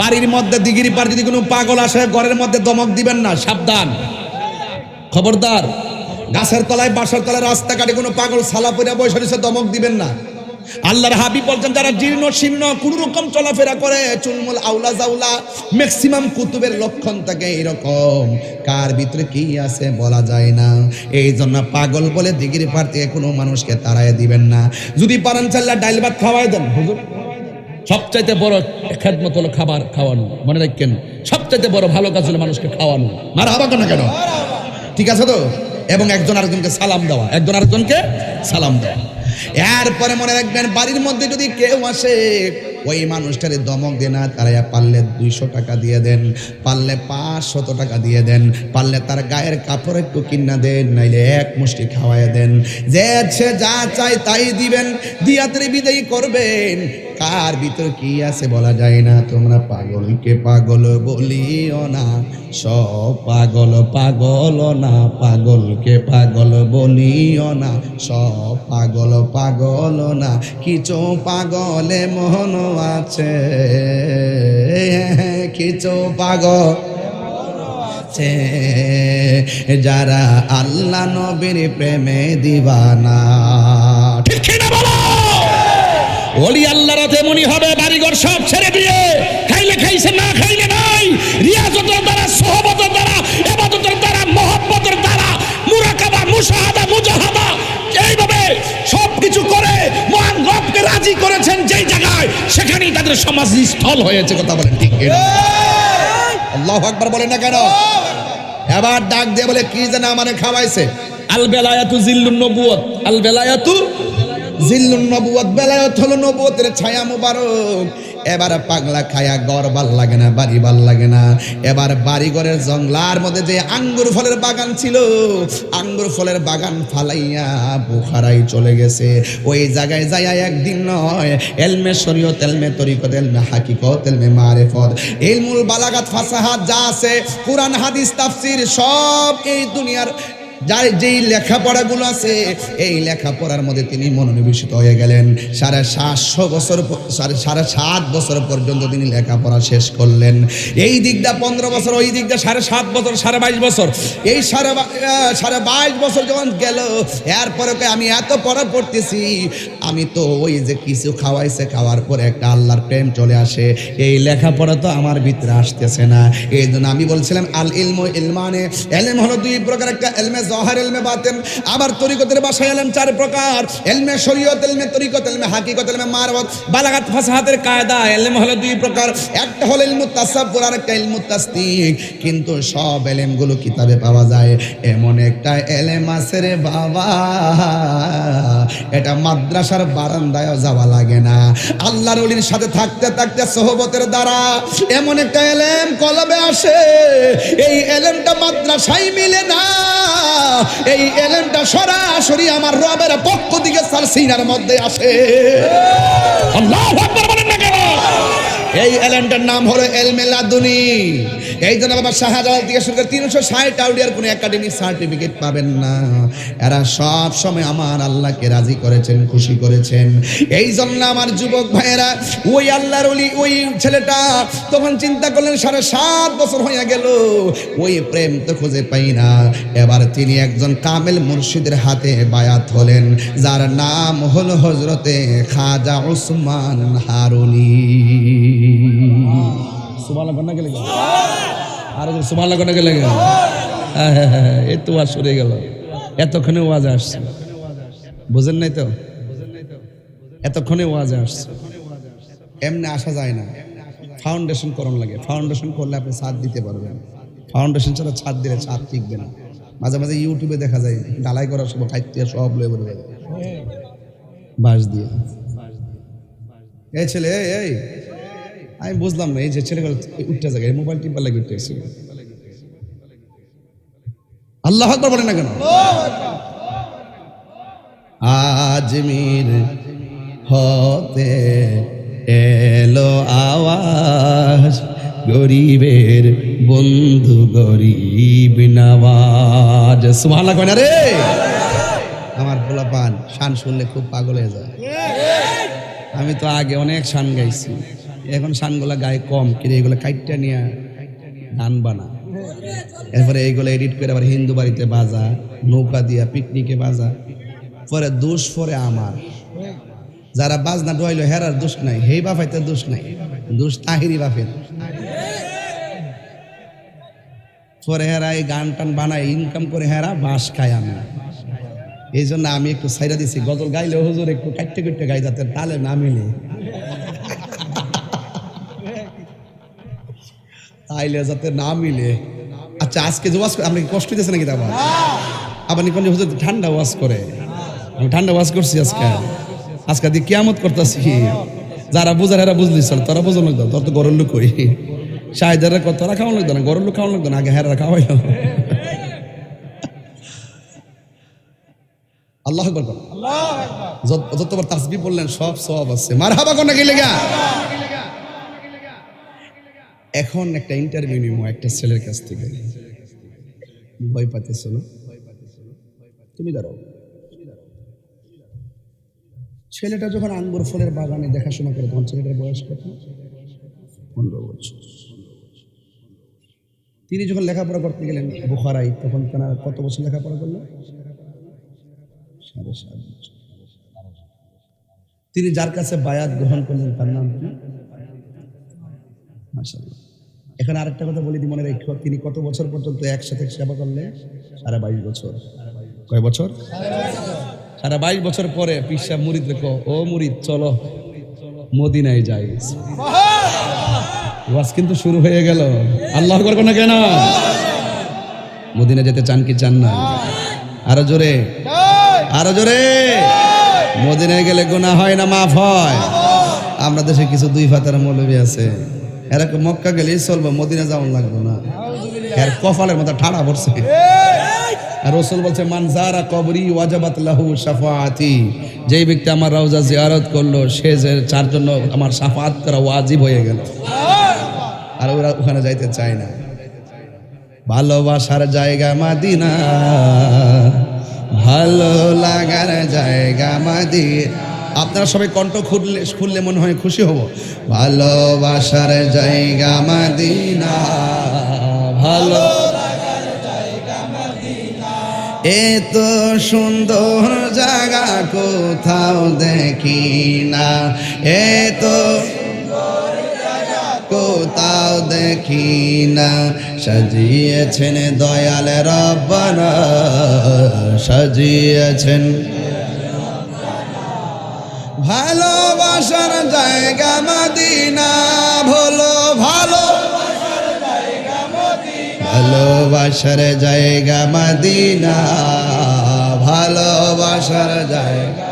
বাড়ির মধ্যে দিগিরি পার যদি কোনো পাগল আসে, ঘরের মধ্যে দমক দিবেন না, সাবধান। খবরদার, গাছের তলায় বাসার তলায় রাস্তাঘাটে কোনো পাগল সালা পরে বসে রয়েছে, দমক দিবেন না। আল্লাহর হাবিব বলছেন, যারা জীর্ণ শীর্ণ, কোন রকম চলাফেরা করে, চুলমুল, আউলা জাউলা ম্যাক্সিমাম কুতুবের লক্ষণ থাকে এরকম। কার ভিতরে কি আছে বলা যায় না। এই জন্য পাগল বলে দিগির পার থেকে কোনো মানুষকে তাড়ায় দিবেন না। যদি পারেন চাল্লা ডাইল ভাত খাওয়াই দেন। হুজুর সবচাইতে বড় খেদমত হলো খাবার খাওয়ানো। মনে রাখেন, সবচাইতে বড় ভালো কাজ হলো মানুষকে খাওয়ানো। মারা হবা কেন কেন? ঠিক আছে তো? এবং একজন আরেকজনকে সালাম দেওয়া। একজন আরেকজনকে সালাম দেওয়া। এরপরে মনে রাখবেন, বাড়ির মধ্যে যদি কেউ আসে ওই মানুষটারে দমক দেন না তারা পারলে দুইশো টাকা দিয়ে দেন, পারলে পাঁচশত টাকা দিয়ে দেন, পারলে তার গায়ের কাপড় একটু কিনা দেন, নাইলে এক মুষ্টি খাওয়াই দেন। যে সে যা চায় তাই দিবেন দিয়াতে বিদায়ী করবেন। কার ভিতর কি আছে বলা যায় না, তোমরা পাগলকে পাগল বলিও না, সব পাগল পাগল না, পাগলকে পাগল বলিও না, সব পাগল পাগল না, কিছু পাগলে মন আছে। কিছু পাগল আছে। যারা আল্লাহ নবীর প্রেমে দিবানা। ঠিক না বলো? ওলি আল্লাহ রাতে মনি হবে, বাড়িঘর সব ছেড়ে দিয়ে। তাদের সমাজ স্থল হয়েছে, কথা বলেন ঠিক? আল্লাহ আকবার বলেন না কেন? এবার ডাক দিয়ে বলে, কি জানা মানে খাওয়াইছে? আল বেলায়াতু জিল্লুন নবুয়ত আল বেলায়াতু জিল্লুন নবুয়ত বেলায়াত হলো নবুয়তের ছায়া মুবারক। এবার পাগলা খায়া গড় ভালো লাগে না, বাড়ি ভালো লাগে না। এবার বাড়ি ঘরের জঙ্গলার মধ্যে যে আঙ্গুর ফলের বাগান ছিল, আঙ্গুর ফলের বাগান ফালাইয়া বুখারাই চলে গেছে। ওই জায়গায় যাইয়া একদিন নয়, এলমে শরীয়ত, এলমে তরিকত, এলমে হাকিকত, এলমে মারেফত। ইলমুল বালাগাত ফাসাহাত যা আছে, কোরআন, হাদিস, তাফসির, সব এই দুনিয়ার যার যেই লেখাপড়াগুলো আছে, এই লেখাপড়ার মধ্যে তিনি মনোনিবেশিত হয়ে গেলেন। সাড়ে সাতশো বছর সাড়ে সাড়ে সাত বছর পর্যন্ত তিনি লেখাপড়া শেষ করলেন। এই দিকটা পনেরো বছর, ওই দিকটা সাড়ে সাত বছর, সাড়ে বাইশ বছর। এই সাড়ে সাড়ে বাইশ বছর যখন গেল, এরপরে আমি এত পড়া পড়তেছি, আমি তো ওই যে কিছু খাওয়াইছে, খাওয়ার পরে একটা আল্লাহর প্রেম চলে আসে। এই লেখাপড়া তো আমার ভিতরে আসতেছে না। এই জন্য আমি বলছিলাম আল ইলম ইলমানে। এলম হলো দুই প্রকার, একটা এলমে জহার এলমে বাতেন, আবার তরিকতের ভাষায় এলম চার প্রকার। এলমে শরীয়ত, এলমে তরিকত, এলমে হাকিকত, এলমে মারবত বালাগাত ফাসাহাতের কায়দা, এলম হলো দুই প্রকার। একটা হলো ইলমু তাসাব্বুর আর একটা ইলমু তাসদিক। কিন্তু সব এলেমগুলো কিতাবে পাওয়া যায়। এমন একটা এলেম আছে রে বাবা। এটা মাদ্রাসার বারান্দায় যাওয়া লাগে না। আল্লাহর ওলির সাথে থাকতে থাকতে সহবতের দ্বারা এমন একটা এলেম কলবে আসে। এই এলেমটা মাদ্রাসায় মিলে না। এই এলেমটা সরাসরি আমার রবের পক্ষ দিকে সার সিনার মধ্যে আসে। আল্লাহ এই এলেমটার নাম হলো এলমেলাদুনি। এই জন্য বাবা শাহজালাল থেকে শুরু করে তিনশো ষাট আউলিয়ার কোনো একাডেমিক সার্টিফিকেট পাবেন না। এরা সব সময় আমার আল্লাহকে রাজি করেছেন, খুশি করেছেন। এই জন্য আমার যুবক ভাইয়েরা, ওই আল্লাহর ওলি, ওই ছেলেটা তখন চিন্তা করলেন, সাড়ে সাত বছর হয়ে গেল। ওই প্রেম তো খুঁজে পাই না। এবার তিনি একজন কামেল মুর্শিদের হাতে বায়াত হলেন, যার নাম হলো হজরতে খাজা উসমান হারুনি। সুবহানাল্লাহ কন্যা গেলে? আর সুবহানাল্লাহ কন্যা গেলে? হ্যাঁ হ্যাঁ হ্যাঁ এ তো আর সরে গেল। এতক্ষণে ওয়াজ আসছে। বুঝেন নাই তো? এতক্ষণে ওয়াজ আসছে। এমনি আসা যায় না। ফাউন্ডেশন করণ লাগে। ফাউন্ডেশন করলে আপনি ছাদ দিতে পারবেন। ফাউন্ডেশন ছাড়া ছাদ দিলে ছাদ টিকবে না। মাঝে মাঝে ইউটিউবে দেখা যায় ডালাই করার সময় খাইতে সব লয়ে বলে বাঁশ দিয়ে। এই ছেলে, এই এই। আমি বুঝলাম না, এই যে ছেলেগুলো উঠতে জায়গায় মোবাইল টিপার লাগে উঠতে এসে আল্লাহ আকবার বলে না কেন? আজমির হতে এলো আওয়াজ, গরিবের বন্ধু গরিব নওয়াজ সুবহানাল্লাহ কয় না রে? আমার পোলা পান শান শুনলে খুব পাগল হয়ে যায়। আমি তো আগে অনেক শান গাইছি। এখন শানগুলা গায়ে কম, কিন্তু এগুলো কাইটটা নিয়ে ধান বানা। এরপরে এইগুলো এডিট করে আবার হিন্দু বাড়িতে বাজা, নৌকা দিয়া পিকনিকে বাজা। পরে দোষ পরে আমার। যারা বাজনা ডুয়াইলো, হেরার দোষ নাই, হেই বাফাইতে দোষ নাই। দোষ তাহিরি বাফের। পরে হেরা এই গান টান বানায় ইনকাম করে হেরা বাস খায় আমি। এই জন্য আমি একটু সাইরা দিছি, গজল গাইলে হুজুর একটু কাটতে কাটতে গাই যাতে তালে না মিলে। তাইলে যাতে না মিলে। আচ্ছা আজকে যে ওয়াজ আপনি কষ্ট দিতেছে নাকি আবার? আবার নিকন হুজুর ঠান্ডা ওয়াজ করে। আমি ঠান্ডা ওয়াজ করছি আজকে। আজকে দিয়ে কিয়ামত করতেছি। যারা বুঝার এরা বুঝলি চল তোরা বুঝো লাগতো তোর তো গরম লোক কই শাহেদারা কত তোরা খাওয়ান লাগতো না গরম লোক খাওয়ান লাগতো না, আগে হেরা খাওয়াইলো আল্লাহ যতবার তাসবি বললেন সব সব আছে। মার হাবা কোনটা গেলে গা? এখন একটা ইন্টারভিউ নিব একটা ছেলের কাছ থেকে। ভয় পাইতেছ না? তুমি দাঁড়াও। ছেলেটা যখন আঙ্গুর ফলের বাগানে দেখাশোনা করে, তখন ছেলেটার বয়স কত? পনেরো বছর। তিনি যখন লেখাপড়া করতে গেলেন বুখারাই তখন তেনার কত বছর লেখাপড়া করলেন সাড়ে সাত বছর। তিনি যার কাছে বায়াত গ্রহণ করলেন, তার নাম কি? মাশাআল্লাহ। এখন আরেকটা কথা বলি দিই মনে রেখো, তিনি কত বছর পর্যন্ত একসাথে সেবা করলেন? সাড়ে বাইশ বছর। কয় বছর? সাড়ে বাইশ বছর পরে পিসা মুরিদ রেখো, ও মুরিদ, চলো মদিনায় যাই। ওয়াজ কিন্তু শুরু হয়ে গেল। আল্লাহ করব না কেন? মদিনা যেতে চান কি চান না? আরও জোরে আরও জোরে। মদিনায় গেলে গোনা হয় না, মাফ হয়। আমরা দেশে কিছু দুই ফাতার মৌলবী আছে। এরকম মক্কা গেলেই চলবো? মদিনা যাওয়ান লাগবে না। এর কপালের মতো ঠাড়া পড়ছে। আর রসুল বলছে মানজারা কবরি ওয়াজাবাত লাহু শাফাআতি। যেই ব্যক্তি আমার রওজা জিয়ারত করল, সে যে চার জন্য আমার শাফাত করা ওয়াজিব হয়ে গেল। আর ওরা ওখানে যাইতে চায় না। ভালোবাসার জায়গা মাদিনা, ভালো লাগার জায়গা মাদি আপনারা সবাই কণ্ঠ খুললে খুললে মনে হয় খুশি হব। ভালোবাসার জায়গা মাদিনা ভালো এত সুন্দর জায়গা কোথাও দেখি না। এত কোথাও দেখি না। সাজিয়েছেন দয়াল রব্বানা, সাজিয়েছেন ভালোবাসার জায়গা মদিনা ভোলো ভালো। ভালোবাসার জায়গা মদিনা ভালোবাসার জায়গা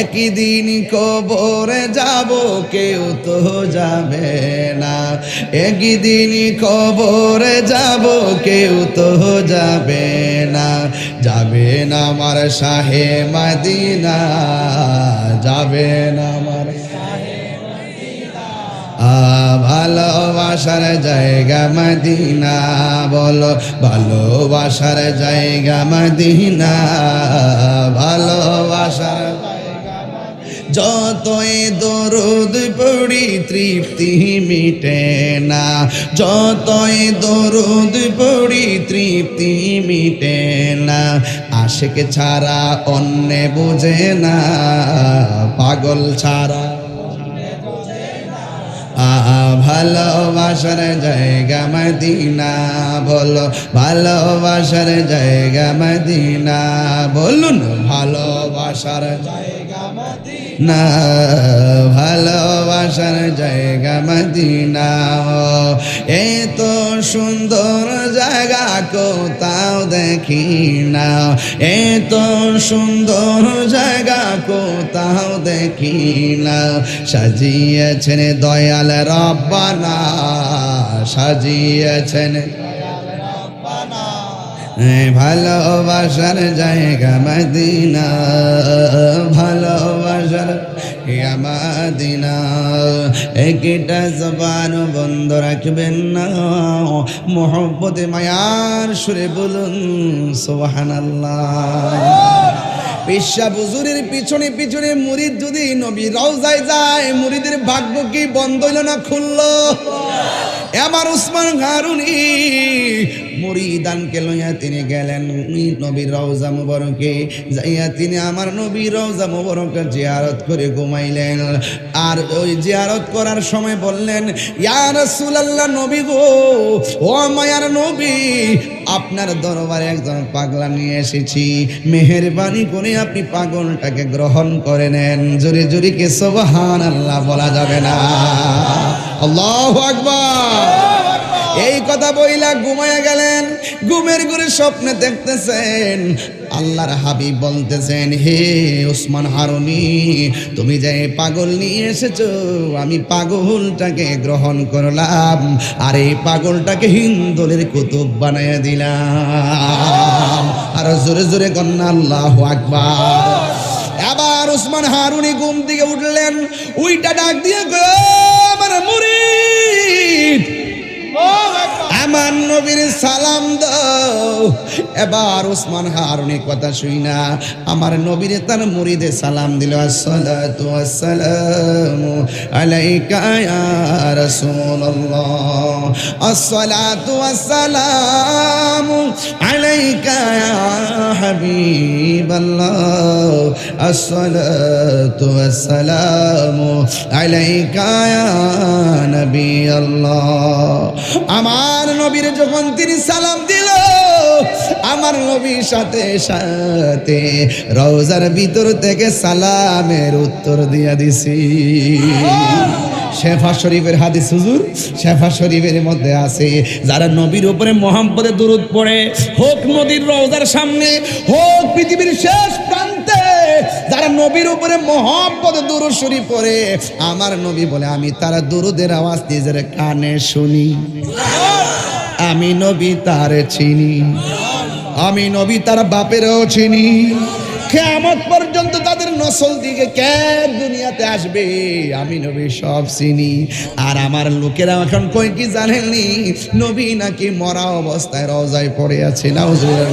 একই দিন কবরে যাব, কেউ তো যাবে না। একই দিন কবরে যাব, কেউ তো যাবে না। যাবে না আমার শাহে মাদিনা, যাবে না আমার ভালোবাসার জায়গা মদিনা, বলো, ভালোবাসার জায়গা মদিনা, ভালোবাসার যতই দরুদ পড়ি তৃপ্তি মিটে না। যতই দরুদ পড়ি তৃপ্তি মিটে না। আশেক ছাড়া অন্য বুঝে না, পাগল ছাড়া ভালোবাসার জায়গা মদিনা বলো, ভালোবাসার জায়গা মদিনা বলুন, ভালোবাসার জায়গা মদিনা। ভালোবাসার জায়গা মদিনা এত সুন্দর জায়গা কোথাও দেখি না। এত সুন্দর জায়গা কোথাও দেখি না। সাজিয়েছেন দয়াল রব্বানা, সাজিয়েছেন ভালোবাসার জায়গা মদিনা, ভালোবাসার মদিনা। একটা জবান বন্ধ রাখবেন না, মোহব্বতে মায়ার সুরে বলুন, সুবহানাল্লাহ। পেশা বুজুরের পিছনে পিছনে মুরিদ যদি নবী রওজায় যায় মুরিদের ভাগ্য কি বন্ধ হইল না খুললো? এবার উসমান হারুনি মুরিদানকে লইয়া তিনি গেলেন। নবীর রওজা মুবারকে যাইয়া তিনি আমার নবীর রওজা মুবারকে জিয়ারত করে ঘুমাইলেন। আর ওই জিয়ারত করার সময় বললেন, ইয়া রাসূলুল্লাহ নবী গো, ও মায়ার নবী আপনার দরবারে একজন পাগলা নিয়ে এসেছি। মেহেরবানি করে আপনি পাগলটাকে গ্রহণ করে নেন। জোরে জোরে কে আল্লাহ বলা যাবে না। আল্লাহু আকবার। এই কথা বইলা ঘুমায়া গেলেন, ঘুমের ঘুরে স্বপ্নে দেখতেছেন, আল্লাহর হাবিব বলতেছেন, হে ওসমান হারুনি, তুমি যে পাগল নিয়ে এসেছ, আমি পাগলটাকে গ্রহণ করলাম, আর এই পাগলটাকে হিন্দুলের কুতুব বানাইয়া দিলাম। আর জোরে জোরে কন্যা, আল্লাহ আকবার। আবার ওসমান হারুনি ঘুম থেকে উঠলেন, উইটা ডাক দিয়ে গো আমার নবীর সালাম দাও। এবার ওসমান হারুনি কথা শুই না। আমার নবীর তার মুরিদে সালাম দিল, আসসালাতু আসসালামু আলাইকা ইয়া রাসূলুল্লাহ। আসসালাতু আসসালামু আলাইকা ইয়া হাবিবাল্লাহ। আসসালাতু আসসালামু আলাইকা ইয়া নবী আল্লাহ। আমার নবীর যখন তিনি সালাম দিল, আমার নবীর সাথে সাথে রওজার ভিতর থেকে সালামের উত্তর দিয়া দিছি। শেফা শরীফের হাদিস হুজুর, শেফা শরীফের মধ্যে আছে, যারা নবীর উপরে মোহাম্মদে দুরুদ পড়ে, হোক নদীর রওজার সামনে, হোক পৃথিবীর শেষ প্রান্তে, যারা নবীর উপরে মোহাম্মদ দুরুদ শরীফ পড়ে, আমার নবী বলে, আমি তারা দুরুদের আওয়াজ নিজের কানে শুনি। আমি নবী তার চিনি। আমি নবী তার বাপেরও চিনি। কেমত পর্যন্ত তাদের নসল দিকে কে দুনিয়াতে আসবে, আমি নবী সব চিনি। আর আমার লোকেরা এখন কই কি জানেননি? নবী নাকি মরা অবস্থায় রওজায় পড়ে আছে নাউজুবিল্লাহ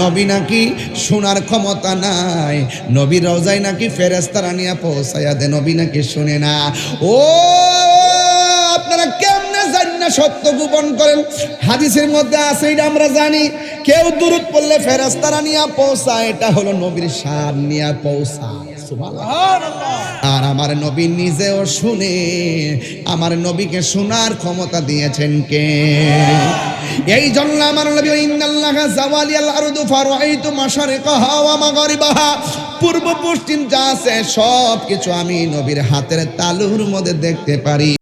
নবী নাকি শোনার ক্ষমতা নাই, নবী রওজায় নাকি ফেরেস্তারা নিয়ে পৌঁছাইয়া দে নবী নাকি শুনে না। ও, আপনারা না সত্য গোপন করেন। হাদিসের মধ্যে আছে, এটা আমরা জানি। কেউ দূরত পড়লে ফেরেস্তারা নিয়ে পৌঁছায়, এটা হলো নবীর সার নিয়ে পৌঁছায়। আর আমার নবী নিজেও শুনে, আমার নবীকে শোনার ক্ষমতা দিয়েছেন কে? এই জন্য আমার নবী ইন্নাল্লাহ জাওয়ালিয়াল আরদু ফারাইতু মাশারিকাহা ওয়া মাগরিবাহা। পূর্ব পশ্চিম যা আছে সব কিছু আমি নবীর হাতের তালুর মধ্যে দেখতে পারি।